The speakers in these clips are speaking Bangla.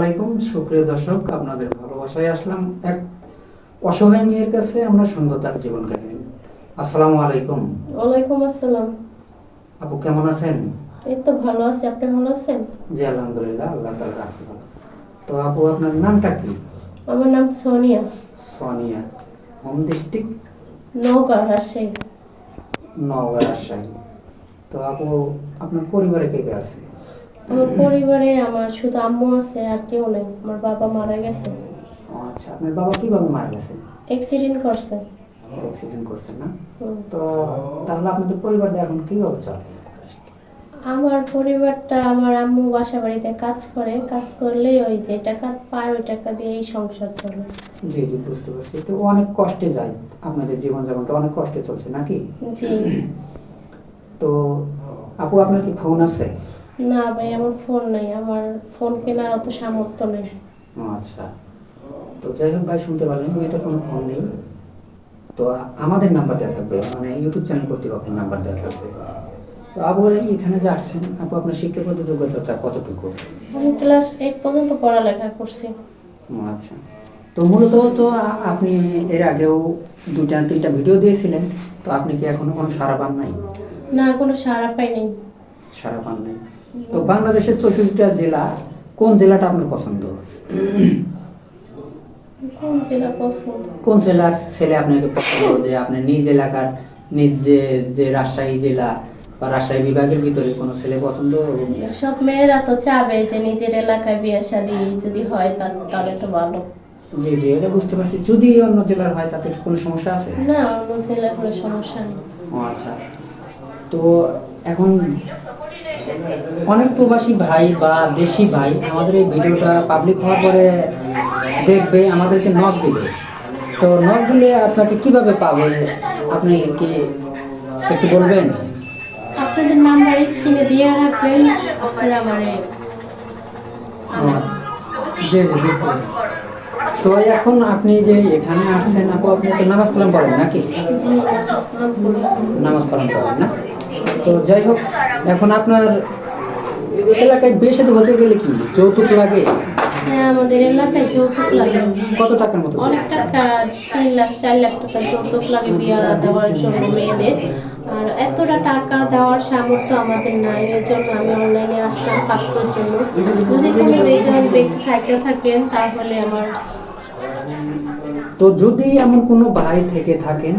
আলাইকুম সুপ্রিয় দর্শক আপনাদের ভালোবাসায় আসলাম এক অসহায় মেয়ের কাছে আমরা শুনব তার জীবন কাহিনী। আসসালামু আলাইকুম। ওয়ালাইকুম আসসালাম। আপু কেমন আছেন? এই তো ভালো আছি আপনি ভালো আছেন? জি আলহামদুলিল্লাহ আল্লাহ তাআলা ভালো। তো আপু আপনার নামটা কি? আমার নাম সোনিয়া। সোনিয়া। Home district? নৌকা রাজশাহী। নওগাঁ রাজশাহী। তো আপু আপনার পরিবারে কে কে আছে? আমার পরিবারে আমার শুধু আম্মু আছে আর কেউ নেই। আমার বাবা মারা গেছে। আচ্ছা আপনার বাবা কীভাবে মারা গেছে? অ্যাক্সিডেন্ট করছে। অ্যাক্সিডেন্ট করছেন না? তো তাহলে আপনাদের পরিবারটা এখন কীভাবে চলে? আমার পরিবারটা আমার আম্মু বাসা বাড়িতে কাজ করে। কাজ করলে ওই যে টাকা পায় ওই টাকা দিয়ে এই সংসার চলে। জি জি বুঝতে পারছি। তো অনেক কষ্টে যায়। আপনাদের জীবনযাপনটা অনেক কষ্টে চলছে নাকি? জি। তো আপু আপনার কি ফোন আছে? না ভাই আমার ফোন নাই আমার ফোন কেনার অত সামর্থ্য নেই। আচ্ছা। তো যাই হোক ভাই শুনতে পারলেন মেয়েটার কোনো ফোন নেই। তো আমাদের নাম্বার দেওয়া থাকবে মানে ইউটিউব চ্যানেল কর্তৃপক্ষের নাম্বার দেওয়া থাকবে। তো আপু এখানে যে আসছেন আপু আপনার শিক্ষাগত যোগ্যতাটা কতটুকু? আমি ক্লাস এইট পর্যন্ত পড়ালেখা করছি। আচ্ছা। তো মূলত তো আপনি এর আগেও দুইটা তিনটা ভিডিও দিয়েছিলেন তো আপনি কি এখনও কোনো সারা পান নাই? না কোনো সাড়া পাই নাই সারা পান নাই। তো বাংলাদেশের চৌষট্টিটা জেলা কোন জেলাটা আপনার পছন্দ? কোন জেলার ছেলে আপনাকে পছন্দ? যে আপনি নিজ এলাকার নিজ যে যে রাজশাহী জেলা বা রাজশাহী বিভাগের ভিতরে কোনো ছেলে পছন্দ? সব মেয়েরা তো চাবে যে নিজের এলাকায় বিয়ে শাদী যদি হয় তাহলে তো ভালো। জি জি এটা বুঝতে পারছি। যদি অন্য জেলার হয় তাতে কি কোনো সমস্যা আছে? না অন্য জেলায় কোনো সমস্যা নেই। আচ্ছা। তো এখন অনেক প্রবাসী ভাই বা দেশি ভাই আমাদের এই ভিডিওটা পাবলিক হওয়ার পরে দেখবে আমাদেরকে নক দিবে। তো নক দিলে আপনাকে কীভাবে পাবে? আপনি কি একটু বলবেন? আপনাদের নাম্বার স্ক্রিনে দিয়ে রাখবেন আপনারা আমারে জি জি বুঝতে পারছি। তো এখন আপনি যে এখানে আসছেন আপু আপনি তো নামাজ কালাম পড়েন নাকি। নামাজ কালাম পড়েন না? তো যাই হোক এখন আপনার এলাকায় সাথে হতে গেলে কি? যৌতুক লাগে? হ্যাঁ আমাদের এলাকায় যৌতুক লাগে। কত টাকার মতো? অনেক টাকা তিন লাখ চার লাখ টাকা যৌতুক লাগে বিয়া দেওয়ার জন্য মেয়েদের। আর এতটা টাকা দেওয়ার সামর্থ্য আমাদের নাই এর জন্য আমি অনলাইনে আসলাম পাত্রের জন্য। যদি কোনো ব্যক্তি থাকে থাকেন তাহলে আমার তো যদি এমন কোনো ভাই থেকে থাকেন,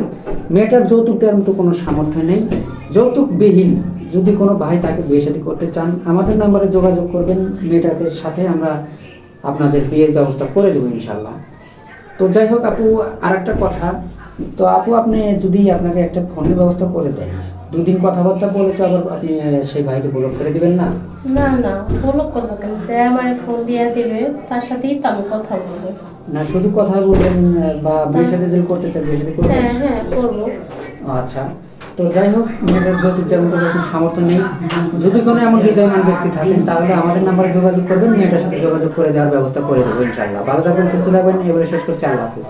মেয়েটার যৌতুক দেওয়ার মতো কোনো সামর্থ্য নেই, যৌতুকবিহীন যদি কোনো ভাই তাকে বিয়ে সাথে করতে চান, আমাদের নাম্বারে যোগাযোগ করবেন, মেয়েটাকে সাথে আমরা আপনাদের বিয়ের ব্যবস্থা করে দেবো ইনশাল্লাহ তো যাই হোক আপু আর একটা কথা, তো আপু আপনি যদি আপনাকে একটা ফোনের ব্যবস্থা করে দেয় দুদিন কথাবার্তা বলে তো আবার আপনি সেই ভাইকে বলে ফেলে দিবেন না? না না বলো করব কেন? যে আমার ফোন দিয়ে দিবে তার সাথেই তো আমি কথা বলব। না শুধু কথা বলবেন বা বিয়ে শাদী যদি করতে চান বিয়ে শাদী করবেন? হ্যাঁ হ্যাঁ করব। আচ্ছা। তো যাই হোক মেয়েটার যৌতুক দেওয়ার মতো কোনো সামর্থ্য নেই। যদি কোনো এমন হৃদয়মান ব্যক্তি থাকেন তাহলে আমাদের নাম্বারে যোগাযোগ করবেন মেয়েটার সাথে যোগাযোগ করে দেওয়ার ব্যবস্থা করে দেবো ইনশাল্লাহ ভালো থাকবেন সুস্থ থাকবেন এবারে শেষ করছি আল্লাহ হাফিজ।